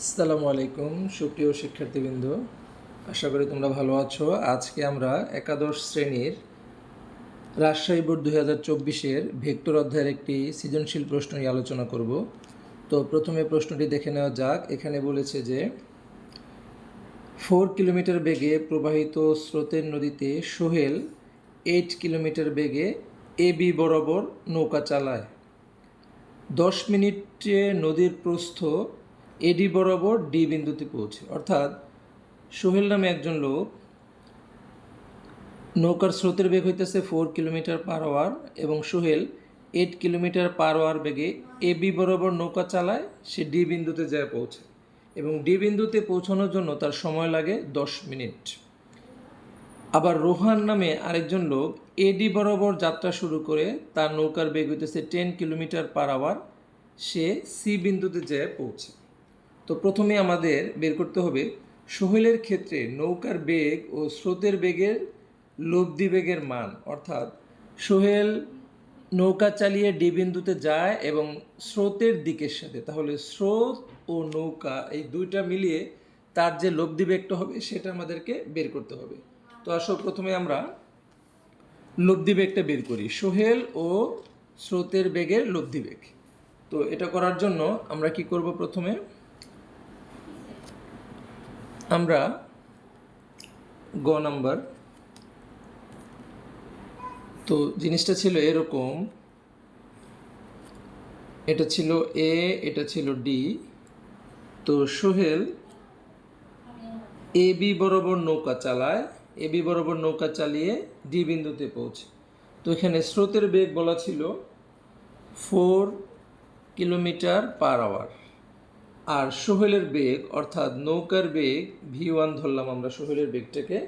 আসসালামু আলাইকুম, সুপ্রিয় শিক্ষার্থীবৃন্দ। আশা করি তোমরা ভালো আছো। আজকে আমরা একাদশ শ্রেণির রাজশাহী বোর্ড দুই হাজার চব্বিশের ভেক্টর অধ্যায়ের একটি সৃজনশীল প্রশ্ন নিয়ে আলোচনা করব। তো প্রথমে প্রশ্নটি দেখে নেওয়া যাক। এখানে বলেছে যে, ফোর কিলোমিটার বেগে প্রবাহিত স্রোতের নদীতে সোহেল এইট কিলোমিটার বেগে এ বি বরাবর নৌকা চালায়। দশ মিনিটে নদীর প্রস্থ এডি বরাবর ডি বিন্দুতে পৌঁছে। অর্থাৎ সোহেল নামে একজন লোক নৌকার স্রোতের বেগ হইতেছে ফোর কিলোমিটার পার আওয়ার এবং Sohel eight kilometre per hour বেগে এ বি বরাবর নৌকা চালায়, সে ডি বিন্দুতে যায় পৌঁছে এবং ডি বিন্দুতে পৌঁছানোর জন্য তার সময় লাগে দশ মিনিট। আবার রোহান নামে আরেকজন লোক এডি বরাবর যাত্রা শুরু করে, তার নৌকার বেগ হইতেছে টেন কিলোমিটার পার আওয়ার সে সি বিন্দুতে যেয়ে পৌঁছে। তো প্রথমে আমাদের বের করতে হবে সোহেলের ক্ষেত্রে নৌকার বেগ ও স্রোতের বেগের লব্ধি বেগের মান। অর্থাৎ সোহেল নৌকা চালিয়ে ডি বিন্দুতে যায় এবং স্রোতের দিকের সাথে, তাহলে স্রোত ও নৌকা এই দুইটা মিলিয়ে তার যে লব্ধি বেগটা হবে সেটা আমাদেরকে বের করতে হবে। তো আসো প্রথমে আমরা লব্ধি বেগটা বের করি, সোহেল ও স্রোতের বেগের লব্ধি বেগ। তো এটা করার জন্য আমরা কি করব প্রথমে? আমরা গ নাম্বার। তো জিনিসটা ছিল এরকম। এটা ছিল এ এটা ছিল ডি তো সোহেল এ বি বরাবর নৌকা চালায় এ বি বরাবর নৌকা চালিয়ে ডি বিন্দুতে পৌঁছে। তো এখানে স্রোতের বেগ বলা ছিল ফোর কিলোমিটার পার আওয়ার আর সোহেলের বেগ, অর্থাৎ নৌকার বেগ ভি ওয়ান ধরলাম আমরা সোহেলের বেগটাকে।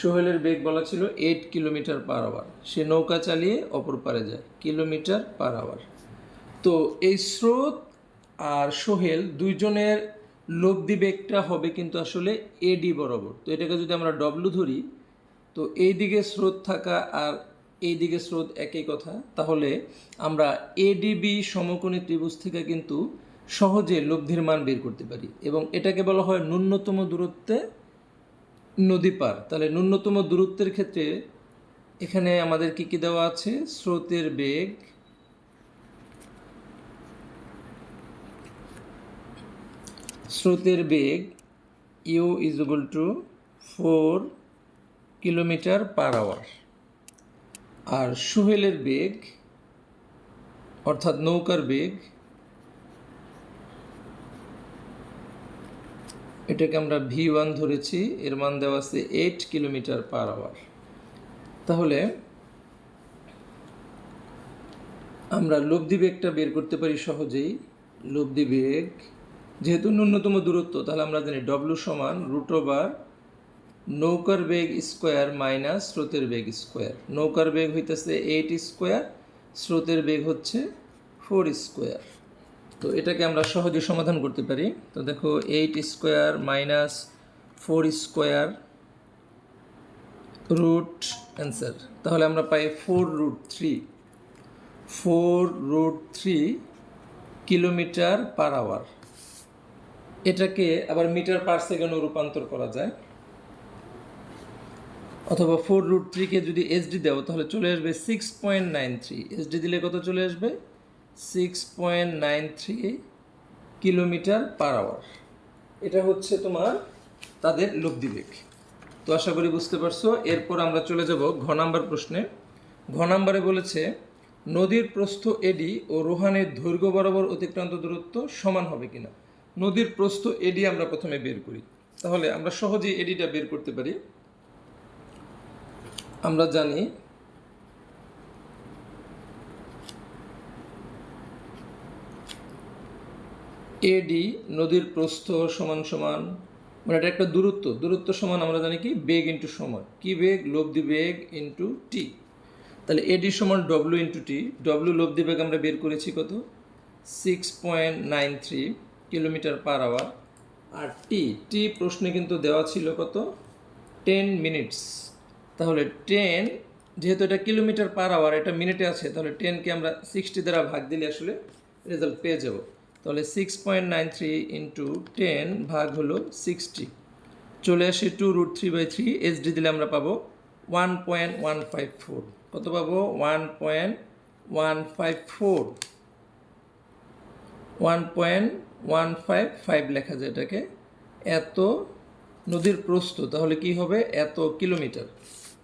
সোহেলের বেগ বলা ছিল এইট কিলোমিটার পার আওয়ার সে নৌকা চালিয়ে অপর পারে যায় কিলোমিটার পার আওয়ার তো এই স্রোত আর সোহেল দুইজনের লব্ধি বেগটা হবে কিন্তু আসলে এডি বরাবর। তো এটাকে যদি আমরা ডব্লু ধরি, তো এই দিকে স্রোত থাকা আর এই দিকে স্রোত একই কথা। তাহলে আমরা এডিবি সমকোণী ত্রিভুজ থেকে কিন্তু সহজে লব্ধির মান বের করতে পারি। এবং এটাকে বলা হয় ন্যূনতম দূরত্বে নদী পার। তাহলে ন্যূনতম দূরত্বের ক্ষেত্রে এখানে আমাদের কি কি দেওয়া আছে? স্রোতের বেগ স্রোতের বেগ U is equal to four kilometre per hour আর সুহেলের বেগ, অর্থাৎ নৌকার বেগ এটাকে আমরা ভি ওয়ান ধরেছি, এর মান দেওয়া আছে এইট কিলোমিটার পার আওয়ার তাহলে আমরা লব্ধি বেগটা বের করতে পারি সহজেই। লব্ধি বেগ যেহেতু ন্যূনতম দূরত্ব, তাহলে আমরা জানি ডব্লু সমান রুট ওভার নৌকার বেগ স্কোয়ার মাইনাস স্রোতের বেগ স্কোয়ার নৌকার বেগ হইতেছে এইট স্কোয়ার স্রোতের বেগ হচ্ছে ফোর স্কোয়ার তো এটাকে আমরা সহজে সমাধান করতে পারি। তো দেখো eight square minus four square root answer তাহলে আমরা পাই four root three four root three kilometre per hour এটাকে আবার মিটার পার সেকেন্ডও রূপান্তর করা যায়। অথবা ফোর রুট থ্রিকে যদি এসডি দাও, তাহলে চলে আসবে six point nine three SD দিলে কত চলে আসবে? Six point nine three kilometre per hour. এটা হচ্ছে তোমার তাদের লব্ধি বেগ তো আশা করি বুঝতে পারছ, এরপর আমরা চলে যাব ঘ নাম্বার প্রশ্নে। ঘ নাম্বারে বলেছে, নদীর প্রস্থ এডি ও রোহানের দৈর্ঘ্য বরাবর অতিক্রান্ত দূরত্ব সমান হবে কিনা? নদীর প্রস্থ এডি আমরা প্রথমে বের করি। তাহলে আমরা সহজেই এডিটা বের করতে পারি। আমরা জানি এডি নদীর প্রস্থ সমান সমান মানে এটা একটা দূরত্ব দূরত্ব সমান আমরা জানি কি? বেগ ইন্টু সময়। কি বেগ? লব্ধি বেগ ইন্টু টি তাহলে এডি সমান ডব্লু ইন্টু টি ডব্লু লব্ধি বেগ আমরা বের করেছি কত? Six point nine three kilometre per hour আর টি টি প্রশ্নে কিন্তু দেওয়া ছিল কত? টেন মিনিটস তাহলে টেন যেহেতু এটা কিলোমিটার পার আওয়ার এটা মিনিটে আছে, তাহলে টেনকে আমরা সিক্সটি দ্বারা ভাগ দিলে আসলে রেজাল্ট পেয়ে যাব। তাহলে six point nine three into ten ভাগ হলো সিক্সটি চলে আসে two root three by three HD দিলে আমরা পাবো one point one five four কত পাবো? One point one five four one point one five five লেখা যায় এটাকে। এত নদীর প্রস্থ, তাহলে কি হবে? এত কিলোমিটার।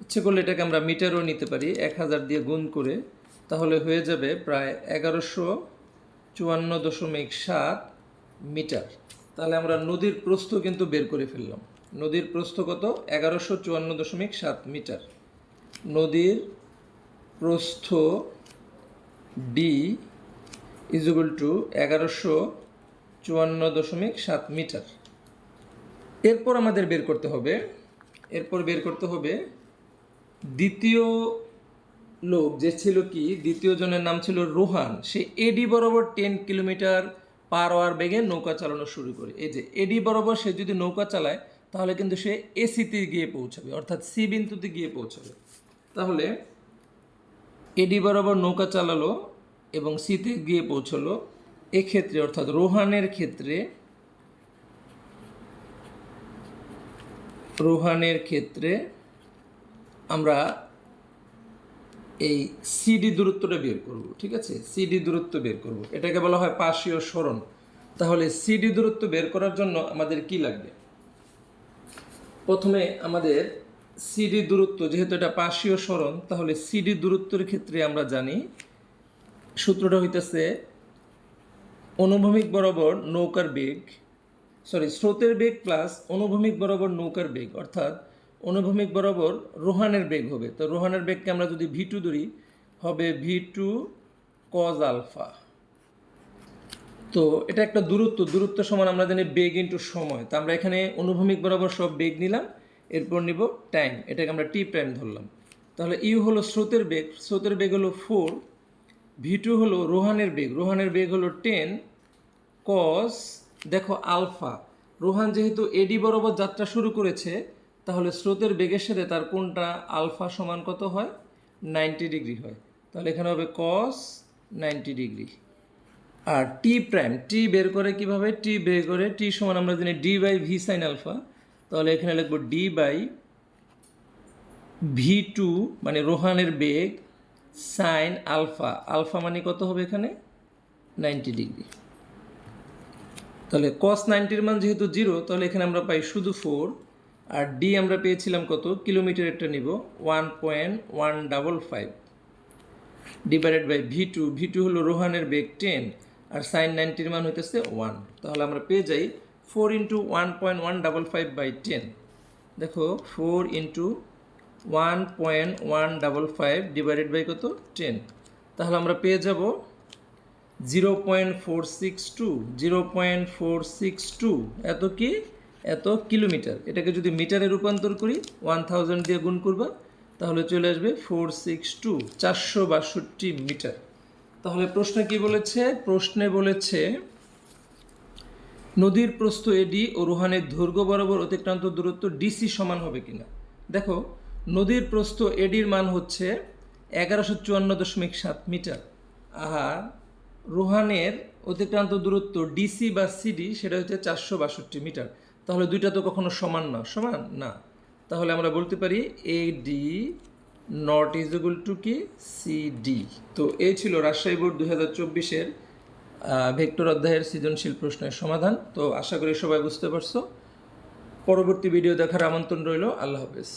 ইচ্ছে করলে এটাকে আমরা মিটারও নিতে পারি, এক হাজার দিয়ে গুণ করে। তাহলে হয়ে যাবে প্রায় এগারোশো চুয়ান্ন দশমিক সাত মিটার। তাহলে আমরা নদীর প্রস্থ কিন্তু বের করে ফেললাম। নদীর প্রস্থ কত? এগারোশো চুয়ান্ন দশমিক সাত মিটার। নদীর প্রস্থ ডি ইজুগল টু এগারোশো চুয়ান্ন দশমিক সাত মিটার। এরপর আমাদের বের করতে হবে। এরপর বের করতে হবে দ্বিতীয় লোক যে ছিল কি, দ্বিতীয় জনের নাম ছিল রোহান। সে এডি বরাবর টেন কিলোমিটার পার আওয়ার বেগে নৌকা চালানো শুরু করে। এই যে এডি বরাবর সে যদি নৌকা চালায়, তাহলে কিন্তু সে এসিতে গিয়ে পৌঁছাবে, অর্থাৎ সি বিন্দুতে গিয়ে পৌঁছাবে। তাহলে এডি বরাবর নৌকা চালালো এবং সিতে গিয়ে পৌঁছলো। এক্ষেত্রে, অর্থাৎ রোহানের ক্ষেত্রে রোহানের ক্ষেত্রে আমরা এই সিডি দূরত্বটা বের করব, ঠিক আছে? সিডি দূরত্ব বের করব। এটাকে বলা হয় পাশীয় সরণ। তাহলে সিডি দূরত্ব বের করার জন্য আমাদের কি লাগবে? প্রথমে আমাদের সিডি দূরত্ব, যেহেতু এটা পাশীয় সরণ, তাহলে সিডি দূরত্বের ক্ষেত্রে আমরা জানি, সূত্রটা হইতেছে অনুভূমিক বরাবর নৌকার বেগ সরি স্রোতের বেগ প্লাস অনুভূমিক বরাবর নৌকার বেগ, অর্থাৎ অনুভূমিক বরাবর রোহানের বেগ হবে। তো রোহানের বেগকে আমরা যদি ভি টু ধরি, হবে ভি টু কজ আলফা তো এটা একটা দূরত্ব। দূরত্ব সমান আমরা জানি বেগ ইন্টু সময়। তো আমরা এখানে অনুভূমিক বরাবর সব বেগ নিলাম, এরপর নিব টাইম এটাকে আমরা টি প্রাইম ধরলাম। তাহলে ইউ হলো স্রোতের বেগ। স্রোতের বেগ হলো ফোর ভি টু হলো রোহানের বেগ। রোহানের বেগ হলো টেন কস দেখো আলফা রোহান যেহেতু এডি বরাবর যাত্রা শুরু করেছে তাহলে স্রোতের বেগের সাথে তার কোনটা আলফা সমান কত হয়? নাইনটি ডিগ্রি হয়। তাহলে এখানে হবে কস নাইনটি ডিগ্রি। আর টি প্রাইম টি বের করে কীভাবে? টি বের করে টি সমান আমরা জানি D by V sine alpha তাহলে এখানে লিখব ডি বাই ভি টু মানে রোহানের বেগ সাইন আলফা আলফা মানে কত হবে এখানে? Ninety degree. তাহলে কস নাইনটির মান যেহেতু জিরো তাহলে এখানে আমরা পাই শুধু ফোর আর ডি আমরা পেয়েছিলাম কত? কিলোমিটার একটা নিব one point one double five divided by V two V two হলো রোহানের বেগ টেন আর সাইন নাইনটির মান হইতেছে ওয়ান তাহলে আমরা পেয়ে যাই four into one point one double five by ten দেখো four into one point one double five divided by কত? টেন তাহলে আমরা পেয়ে যাব zero point four six two zero point four six two এত কি? এত কিলোমিটার? এটাকে যদি মিটারে রূপান্তর করি ওয়ান থাউজেন্ড দিয়ে গুণ করবা, তাহলে চলে আসবে ফোর সিক্স টু চারশো বাষট্টি মিটার। তাহলে প্রশ্নে কি বলেছে? প্রশ্নে বলেছে, নদীর প্রস্থ এডি ও রোহানের দৈর্ঘ্য বরাবর অতিক্রান্ত দূরত্ব ডিসি সমান হবে কিনা? দেখো, নদীর প্রস্থ এডির মান হচ্ছে এগারোশো চুয়ান্ন দশমিক সাত মিটার। আর রোহানের অতিক্রান্ত দূরত্ব ডিসি বা সিডি সেটা হচ্ছে চারশো বাষট্টি মিটার। তাহলে দুইটা তো কখনো সমান না। সমান? না। তাহলে আমরা বলতে পারি A D not is equal to কি? সি ডি তো এই ছিল রাজশাহী বোর্ড দুই হাজার চব্বিশের ভেক্টর অধ্যায়ের সৃজনশীল প্রশ্নের সমাধান। তো আশা করি সবাই বুঝতে পারছ। পরবর্তী ভিডিও দেখার আমন্ত্রণ রইল। আল্লাহ হাফেজ।